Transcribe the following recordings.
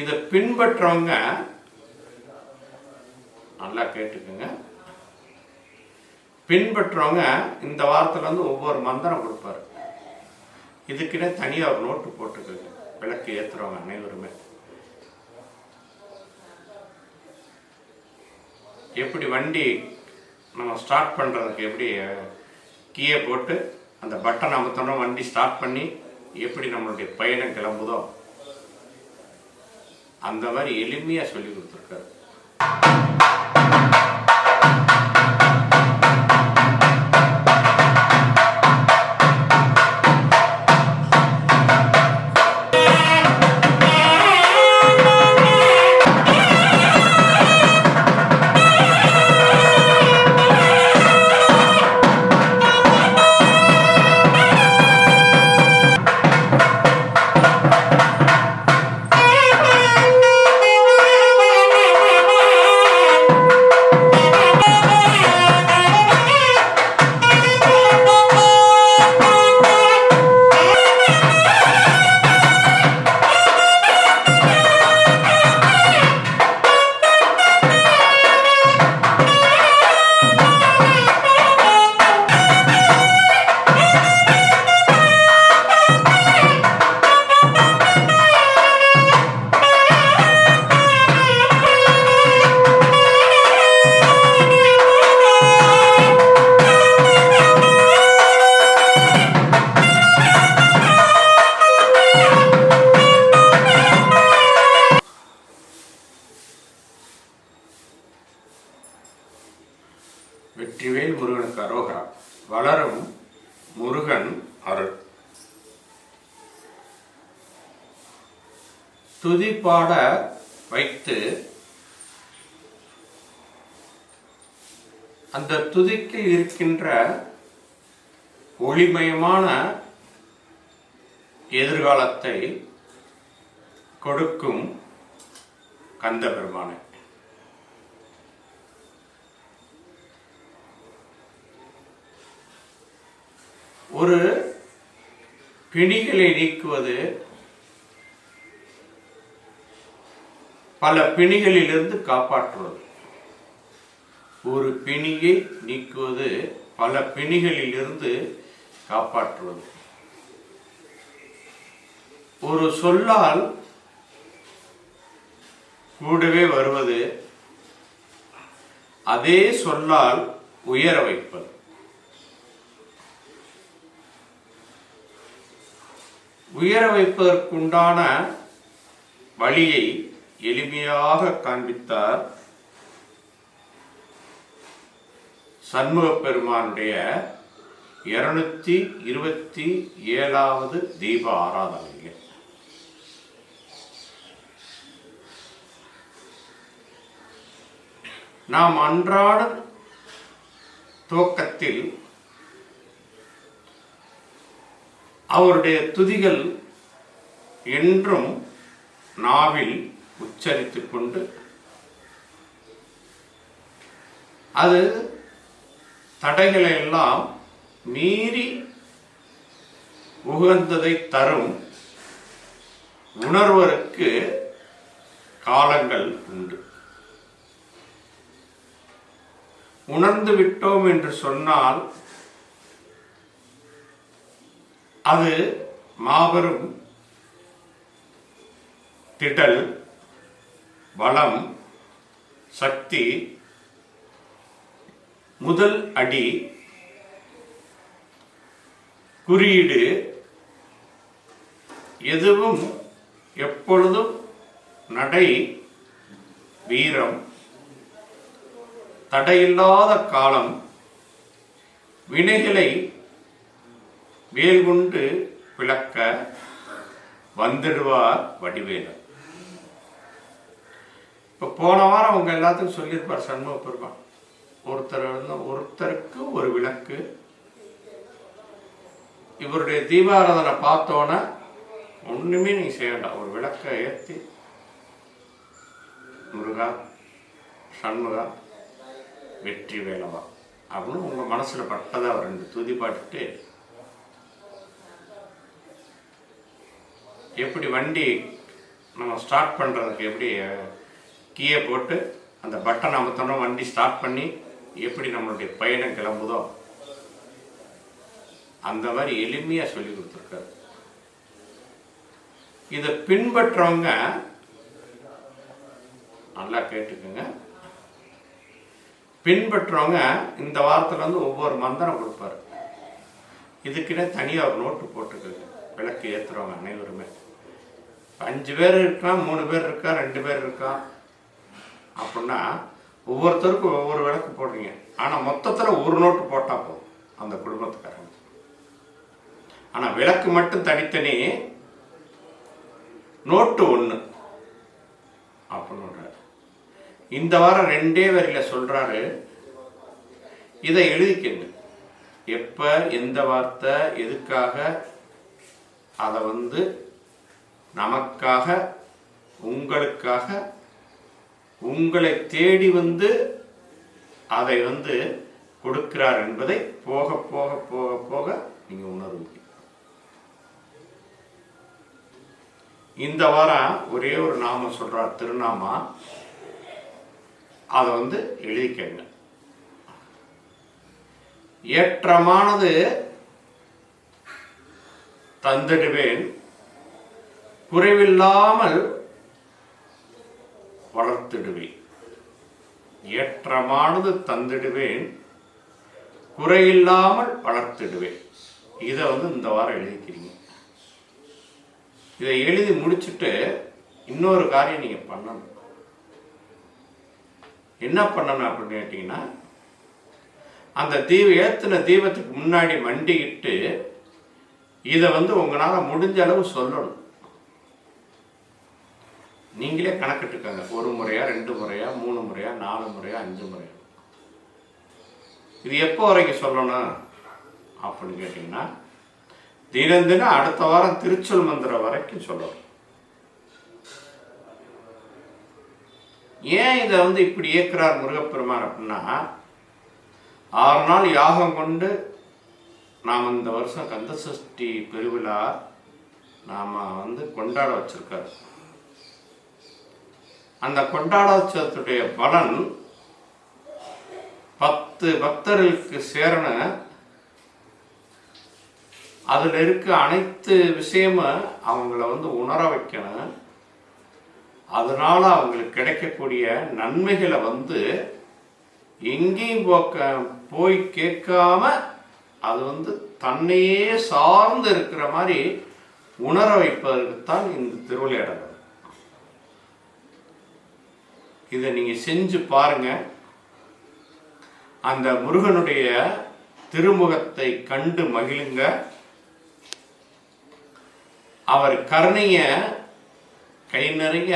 இதை பின்பற்றவங்க நல்லா கேட்டுக்குங்க. பின்பற்றவங்க இந்த வாரத்துல வந்து ஒவ்வொரு மந்திரம் கொடுப்பாரு. இதுக்கிட்ட தனியாக ஒரு நோட்டு போட்டுக்கோங்க. விளக்கு ஏற்றுறவங்க அனைவருமே. எப்படி வண்டி நம்ம ஸ்டார்ட் பண்ணுறதுக்கு எப்படி கீயை போட்டு அந்த பட்டன் அமுத்தணும் வண்டி ஸ்டார்ட் பண்ணி எப்படி நம்மளுடைய பயணம் கிளம்புதோ அந்த மாதிரி எளிமையாக சொல்லி கொடுத்துருக்காரு. முருகனுக்கு அரோகா வளரும் முருகன் அருள். துதி பாட வைத்து அந்த துதிக்கு இருக்கின்ற ஒளிமயமான எதிர்காலத்தை கொடுக்கும் கந்த பெருமானை ஒரு பிணிகளை நீக்குவது பல பிணிகளிலிருந்து காப்பாற்றுவது. ஒரு பிணியை நீக்குவது பல பிணிகளிலிருந்து காப்பாற்றுவது. ஒரு சொல்லால் கூடவே வருவது அதே சொல்லால் உயர வைப்பது. உயர வைப்பதற்குண்டான வழியை எளிமையாக காண்பித்தார் சண்முக பெருமானுடைய இருநூத்தி இருபத்தி ஏழாவது தீப ஆராதனையில் நாம் அன்றாட துவக்கத்தில் அவருடைய துதிகள் என்றும் நாவில் உச்சரித்துக் கொண்டு அது தடைகளை எல்லாம் மீறி உகந்ததை தரும் உணர்வருக்கு காலங்கள் உண்டு. உணர்ந்து விட்டோம் என்று சொன்னால் அது மாபெரும் திடல் பலம் சக்தி முதல் அடி குறியீடு எதுவும் எப்பொழுதும் நடை வீரம் தடையில்லாத காலம் வினைகளை வேல் கொண்டு விளக்க வந்துடுவார் வடிவேலு இப்போ போன வாரம் அவங்க எல்லாத்துக்கும் சொல்லியிருப்பார் சண்முக பெருமான். ஒருத்தர் வந்து ஒருத்தருக்கு ஒரு விளக்கு. இவருடைய தீபாராதனை பார்த்தோன்னே ஒன்றுமே நீ செய்ய வேண்டாம். ஒரு விளக்கை ஏற்றி முருகா சண்முகா வெற்றி வேலவா அப்படின்னு உங்கள் மனசில் பட்டதாக அவர் ரெண்டு துதி பாட்டுட்டு எப்படி வண்டி நம்ம ஸ்டார்ட் பண்ணுறதுக்கு எப்படி கீயை போட்டு அந்த பட்டன் அமுத்தணும் வண்டி ஸ்டார்ட் பண்ணி எப்படி நம்மளுடைய பயணம் கிளம்புதோ அந்த மாதிரி எளிமையாக சொல்லி கொடுத்துருக்காரு. இதை பின்பற்றவங்க நல்லா கேட்டுக்குங்க. பின்பற்றவங்க இந்த வாரத்தில் வந்து ஒவ்வொரு மந்திரம் கொடுப்பாரு. இதுக்குன்னே தனியாக ஒரு நோட்டு போட்டுக்கோங்க. விளக்கு ஏற்றுறவங்க அனைவருமே. அஞ்சு பேர் இருக்கான் மூணு பேர் இருக்கா ரெண்டு பேர் இருக்கா? அப்படின்னா ஒவ்வொருத்தருக்கும் ஒவ்வொரு விளக்கு போடுறீங்க. ஆனால் மொத்தத்தில் ஒரு நோட்டு போட்டால் போதும் அந்த குடும்பத்துக்காரங்க. ஆனால் விளக்கு மட்டும் தனித்தனி நோட்டு ஒன்று அப்படின்னு இந்த வாரம் ரெண்டே வரியில் சொல்கிறாரு இதை எழுதிக்கங்க. எப்போ எந்த வார்த்தை எதுக்காக அதை வந்து நமக்காக உங்களுக்காக உங்களை தேடி வந்து அதை வந்து கொடுக்கிறார் என்பதை போக போக போக போக நீங்கள் உணர்வீங்க இந்த வாரம் ஒரே ஒரு நாமம் சொல்றார் திருநாமா. அதை வந்து எழுதிக்கங்க ஏற்றமானது தந்திடுவேன் குறைவில்லாமல் வளர்த்திடுவேன். ஏற்றமானது தந்திடுவேன். குறையில்லாமல் வளர்த்திடுவேன். இதை வந்து இந்த வாரம் எழுதிக்கிறீங்க. இதை எழுதி முடிச்சுட்டு இன்னொரு காரியம் நீங்கள் பண்ணணும். என்ன பண்ணணும் அப்படின்னு கேட்டிங்கன்னா அந்த தீப ஏற்றின தீபத்துக்கு முன்னாடி மண்டிக்கிட்டு இதை வந்து உங்களால் முடிஞ்ச அளவு சொல்லணும். நீங்களே கணக்கிட்டுக்கோங்க. ஒரு முறையா ரெண்டு முறையா மூணு முறையா நாலு முறையா அஞ்சு முறையா. இது எப்போ வரைக்கும் சொல்லணும்? அப்படின்னு கேட்டிங்கன்னா தினம் தினம் அடுத்த வாரம் திருச்சொல் மந்திரம் வரைக்கும் சொல்லணும். ஏன் இதை வந்து இப்படி இயக்குறார் முருகப்பெருமான் அப்படின்னா ஆறு நாள் யாகம் கொண்டு நாம் இந்த வருஷம் கந்த சஷ்டி பெருவிழா நாம் வந்து கொண்டாட வச்சிருக்காரு. அந்த கொண்டாடாச்சத்துடைய பலன் பத்து பக்தர்களுக்கு சேரன. அதில் இருக்க அனைத்து விஷயமும் அவங்கள வந்து உணர வைக்கணும் அதனால அவங்களுக்கு கிடைக்கக்கூடிய நன்மைகளை வந்து எங்கேயும் போக்க போய் கேட்காம அது வந்து தன்னையே சார்ந்து இருக்கிற மாதிரி உணர வைப்பதற்குத்தான் இந்த திருவிளையாடல். இதை நீங்க செஞ்சு பாருங்க. அந்த முருகனுடைய திருமுகத்தை கண்டு மகிழுங்க. அவர் கருணைய கை நிறைய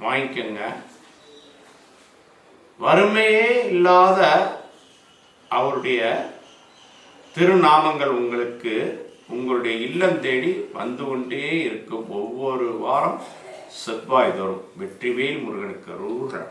வாங்கிக்கோங்க. வறுமையே இல்லாத அவருடைய திருநாமங்கள் உங்களுக்கு உங்களுடைய இல்லம் தேடி வந்து கொண்டே இருக்கும். ஒவ்வொரு வாரம் செவ்வாய் தோறும் வெற்றிவேல் முருகனுக்கு ரூரம்